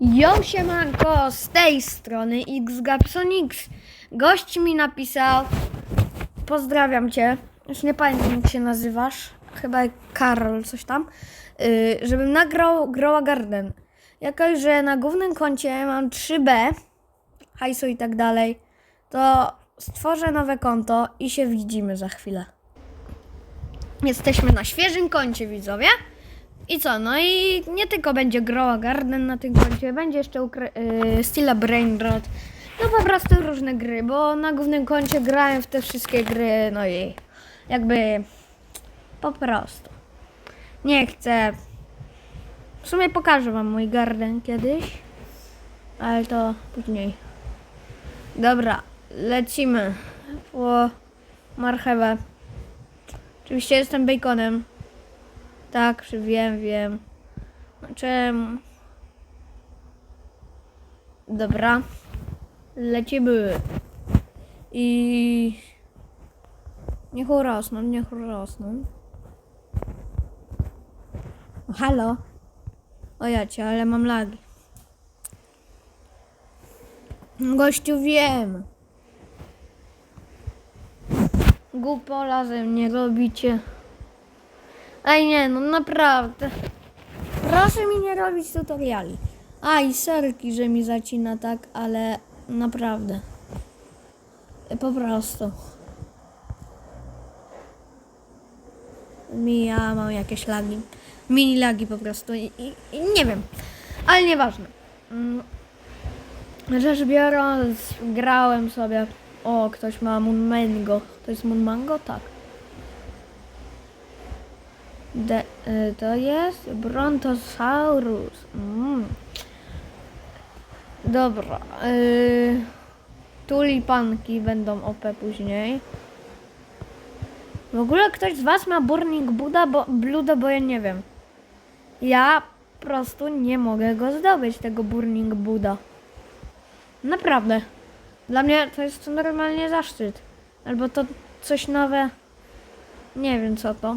Yo siemanko, z tej strony XGapsonix. Gość mi napisał, pozdrawiam cię, już nie pamiętam jak się nazywasz, chyba Karol, coś tam, yy, żebym nagrał Growa Garden. Jakoś, że na głównym koncie mam 3B, hajsu i tak dalej, to stworzę nowe konto i się widzimy za chwilę. Jesteśmy na świeżym koncie, widzowie. I co, no i nie tylko będzie Grow Garden na tym koncie, będzie jeszcze yy, Stila Brainrot. No po prostu różne gry, bo na głównym koncie grałem w te wszystkie gry, no i jakby po prostu. Nie chcę. W sumie pokażę wam mój garden kiedyś, ale to później. Dobra, lecimy po marchewę. Oczywiście jestem baconem. Tak, wiem, wiem. No Czemu? Dobra. Lecimy. I... Niech urosną, niech urosną. Halo? O jacie, ale mam lagi. Gościu, wiem. Głupola ze mnie robicie. Ej nie, no naprawdę. Proszę mi nie robić tutoriali. A i sorki, że mi zacina tak, ale naprawdę. Po prostu. Mi ja mam jakieś lagi. Mini lagi po prostu i, i, i nie wiem. Ale nieważne. Mm. Rzecz biorąc, grałem sobie. O, ktoś ma Moon Mango. To jest Moon Mango? Tak. De, y, to jest Brontosaurus. Mm. Dobra. Y, tulipanki będą OP później. W ogóle ktoś z Was ma Burning Buda, bo, Bluda, bo ja nie wiem. Ja po prostu nie mogę go zdobyć, tego Burning Buda. Naprawdę. Dla mnie to jest normalnie zaszczyt. Albo to coś nowe. Nie wiem co to.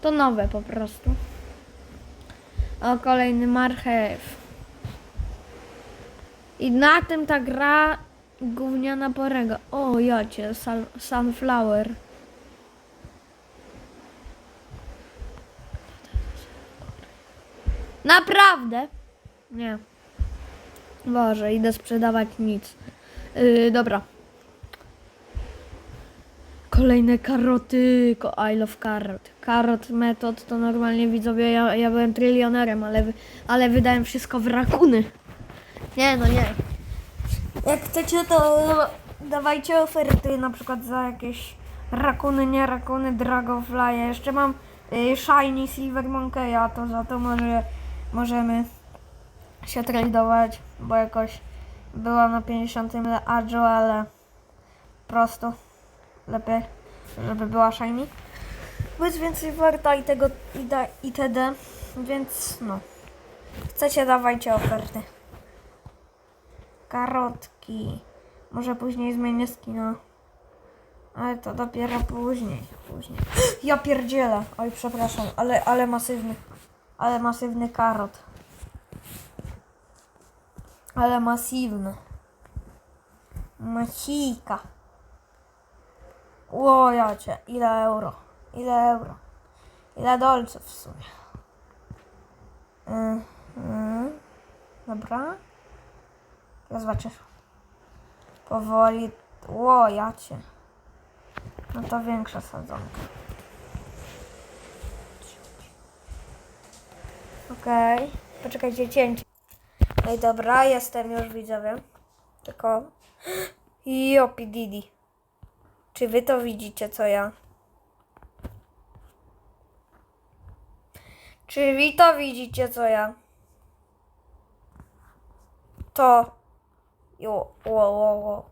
To nowe po prostu. O, kolejny marchew. I na tym ta gra gówniana porega. O, jacie, sal- sunflower. Naprawdę? Nie. Boże, idę sprzedawać nic. Yy, dobra. Kolejne karoty. I love carrot. Carrot metod to normalnie widzowie, ja, ja byłem trylionerem, ale, ale wydałem wszystko w rakuny. Nie, no nie. Jak chcecie, to dawajcie oferty na przykład za jakieś rakuny, nie rakuny, dragonfly. Jeszcze mam y, shiny silver monkey'a, to za to może możemy się tradować, bo jakoś była na 50 adżu, ale po prostu lepiej, żeby była shiny. Jest więcej warta i tego i da, itd. Więc no. Chcecie, dawajcie oferty. Karotki. Może później zmienię skina. Ale to dopiero później. Później. Ja pierdzielę. Oj, przepraszam, ale, ale masywny. Ale masywny karot. Ale masywny. Masika. O, jacie, ile euro? Ile euro? Ile dolców w sumie? Mhm. Dobra. Ja zobaczę. Powoli. O, jacie. No to większa sadzonka. Okej. Poczekajcie, cięcie. Ej, dobra, jestem już widzowie. Tylko... Jopi Didi. Czy wy to widzicie, co ja? Czy wy to widzicie, co ja? To. Jo, wo, wo, wo.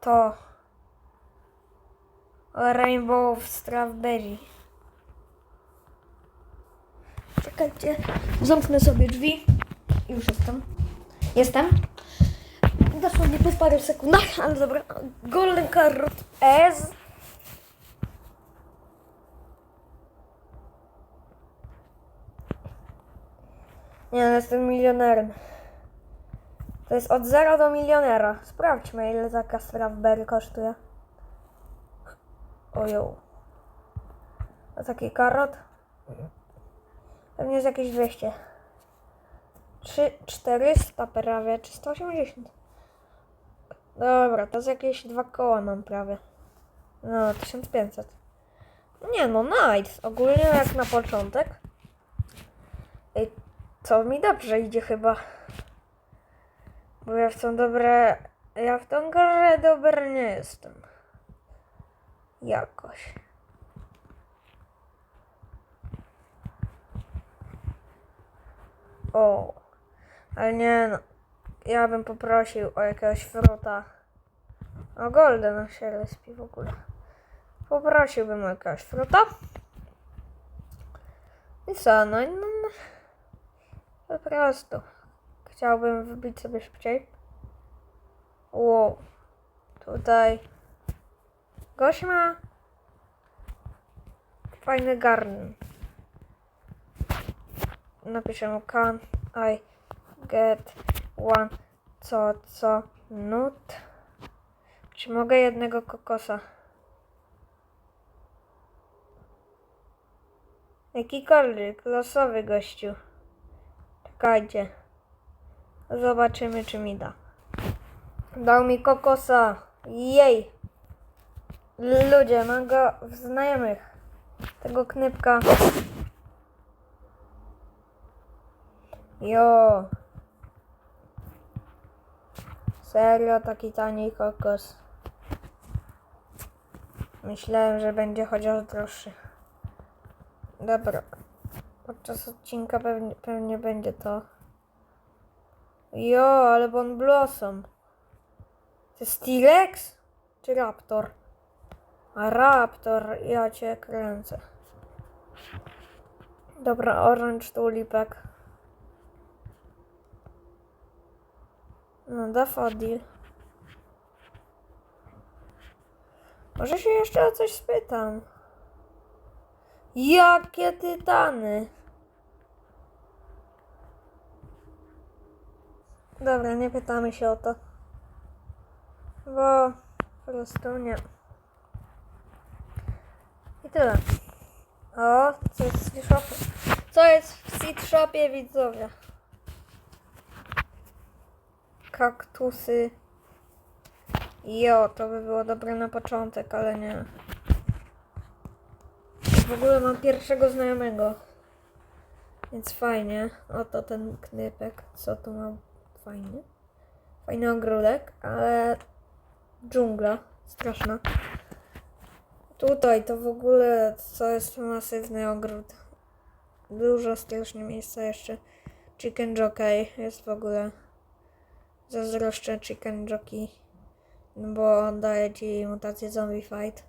To. Rainbow Strawberry. Czekajcie. Zamknę sobie drzwi. Już jestem. Jestem. Dosłownie po paru sekundach, ale dobra. Golden Carrot S. Nie, no jestem milionerem. To jest od zera do milionera. Sprawdźmy, ile taka strawberry kosztuje. Ojo. A taki karot? Pewnie jest jakieś 200. 3, 400 prawie, czy 180. Dobra, to z jakieś dwa koła mam prawie. No, 1500. Nie no, nice. Ogólnie jak na początek. Ej, co mi dobrze idzie chyba. Bo ja w tą dobre... Ja w tą grę dobry nie jestem. Jakoś. O. Ale nie no. Ja bym poprosił o jakiegoś fruta. O golden respi w ogóle. Poprosiłbym o jakiegoś fruta. I co, no, no, no. Po prostu. Chciałbym wybić sobie szybciej. Wow. Tutaj. Gość ma fajny garn. Napiszę mu can I get one co co nut. Czy mogę jednego kokosa? Jakikolwiek, losowy gościu. Czekajcie. Zobaczymy, czy mi da. Dał mi kokosa. Jej. Ludzie, mam go w znajomych. Tego knypka. Jo. Serio, taki tani kokos. Myślałem, że będzie chociaż droższy. Dobra. Podczas odcinka pewnie, pewnie będzie to. Jo, ale Bon Blossom. To jest T-Rex? Czy Raptor? A Raptor, ja cię kręcę. Dobra, Orange Tulipek. No, Daffodil. Może się jeszcze o coś spytam. Jakie tytany! Dobra, nie pytamy się o to. Bo po prostu nie. I tyle. O, co jest w Seed Shopie? Co jest w Seed Shopie, widzowie? Kaktusy. Jo, to by było dobre na początek, ale nie. W ogóle mam pierwszego znajomego. Więc fajnie. Oto ten knypek. Co tu mam? Fajny. Fajny ogródek, ale dżungla. Straszna. Tutaj to w ogóle to jest masywny ogród. Dużo strasznie miejsca jeszcze. Chicken Jockey jest w ogóle. Zazdroszczę Chicken Jockey. No bo daje ci mutację Zombie Fight.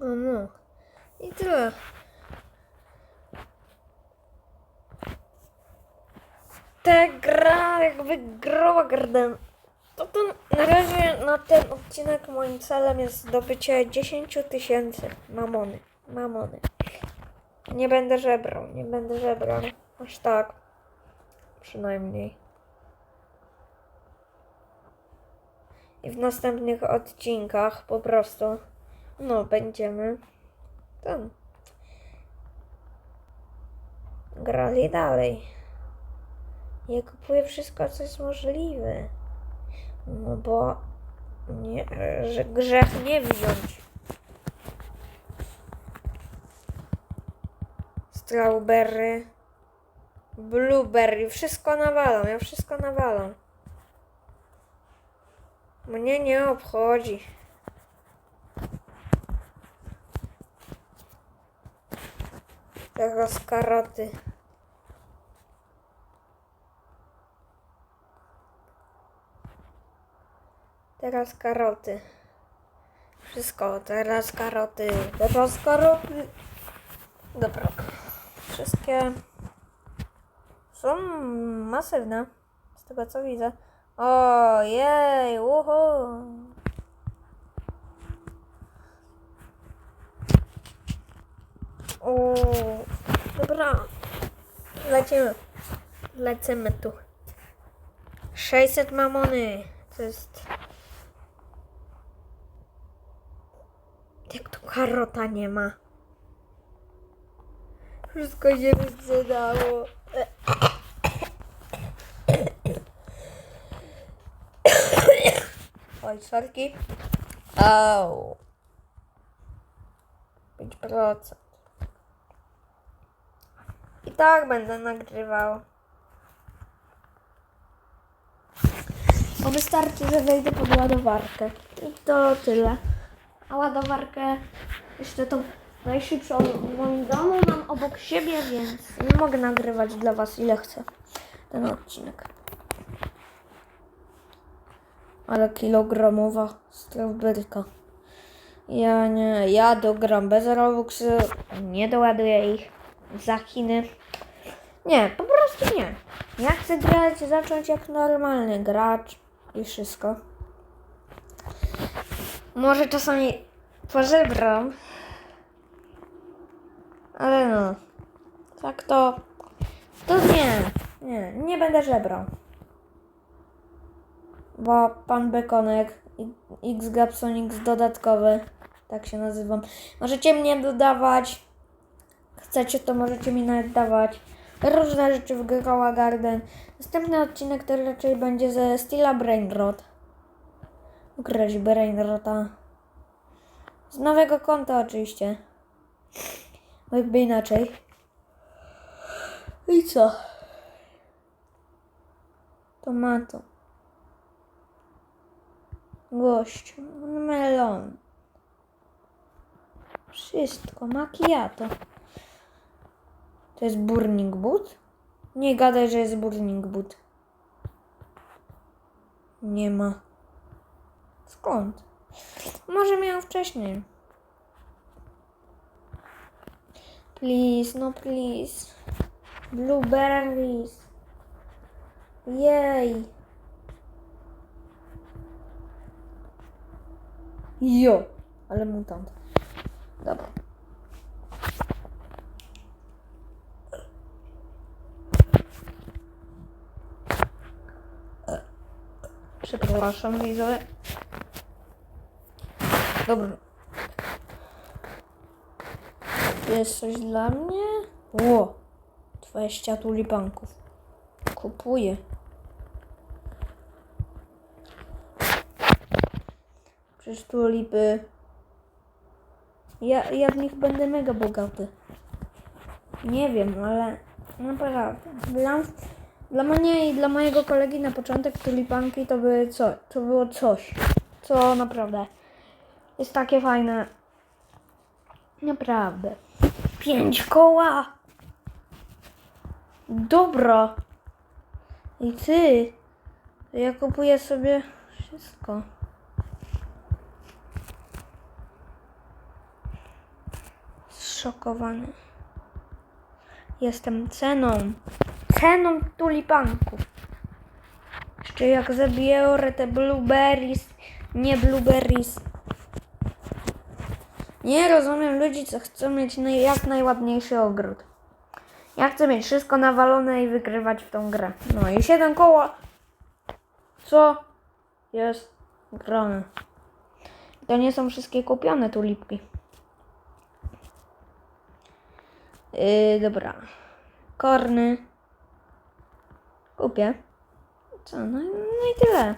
No. I tyle. Ta gra jakby grała gardem. To, to na razie na ten odcinek moim celem jest zdobycie 10 tysięcy mamony. Mamony. Nie będę żebrał, nie będę żebrał. Aż tak. Przynajmniej. I w następnych odcinkach po prostu no będziemy tam grali dalej. Ja kupuję wszystko, co jest możliwe. No bo nie, że grzech nie wziąć. Strawberry, blueberry, wszystko nawalam, ja wszystko nawalam. Mnie nie obchodzi. Teraz karoty. Teraz karoty. Wszystko, teraz karoty. Teraz karoty. Dobra. Wszystkie są masywne. Z tego co widzę. Ojej, uhu. O, dobra. lecimy. Lecimy tu. 600 mamony. To jest... Jak tu karota nie ma? Wszystko się wyprzedało. Oj, sorki. Au. 5%. I tak będę nagrywał. Bo wystarczy, że wejdę pod ładowarkę. I to tyle. A ładowarkę jeszcze tą najszybszą w moim domu mam obok siebie, więc nie mogę nagrywać dla Was ile chcę ten odcinek. Ale kilogramowa strawberka. Ja nie, ja dogram bez Robuxy, nie doładuję ich za Chiny. Nie, po prostu nie. Ja chcę grać, zacząć jak normalny gracz i wszystko. Może czasami pożebram, ale no, tak to, to nie, nie, nie będę żebrał. Bo pan Bekonek, X Gapsonix dodatkowy, tak się nazywam. Możecie mnie dodawać, chcecie to możecie mi nawet dawać. Różne rzeczy w Grała Garden. Następny odcinek to raczej będzie ze Stila Brainrot. Grać Brainrota. Z nowego konta oczywiście. Bo jakby inaczej. I co? Tomato. Gościu. Melon. Wszystko. Macchiato. To jest Burning Boot? Nie gadaj, że jest Burning Boot. Nie ma. Skąd? Może miałem wcześniej. Please, no please. Blueberries. Jej. Jo, ale mutant. Dobra. Przepraszam, widzowie. Dobra. Jest coś dla mnie? Ło, 20 tulipanków. Kupuję. Przecież tulipy... Ja, ja w nich będę mega bogaty. Nie wiem, ale naprawdę. Dla, dla mnie i dla mojego kolegi na początek tulipanki to były co? To było coś. Co naprawdę jest takie fajne. Naprawdę. Pięć koła! Dobra. I ty? Ja kupuję sobie wszystko. Zszokowany. Jestem ceną. Ceną tulipanków. Jeszcze jak zabiorę te blueberries, nie blueberries. Nie rozumiem ludzi, co chcą mieć jak najładniejszy ogród. Ja chcę mieć wszystko nawalone i wygrywać w tą grę. No i 7 koła. Co jest grane? To nie są wszystkie kupione tulipki. Yy, dobra. Korny. Kupię. Co? No, no i tyle.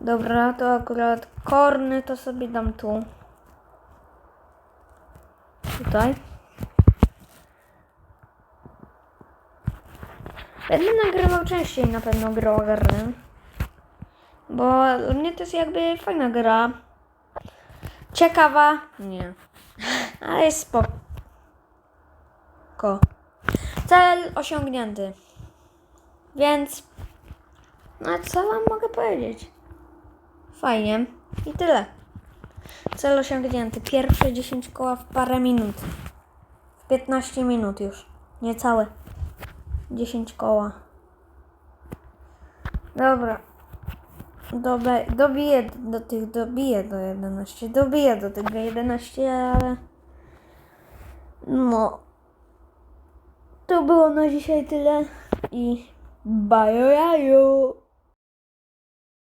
Dobra, to akurat korny to sobie dam tu. Tutaj. Będę nagrywał częściej na pewno Garden. Bo dla mnie to jest jakby fajna gra. Ciekawa? Nie. Ale jest spoko. Cel osiągnięty. Więc... No co wam mogę powiedzieć? Fajnie. I tyle. Cel osiągnięty. Pierwsze 10 koła w parę minut. W 15 minut już. Niecałe. 10 koła. Dobra. Dobe, dobiję do tych, dobiję do 11. Dobiję do tego 11, ale... No. To było na dzisiaj tyle i bye.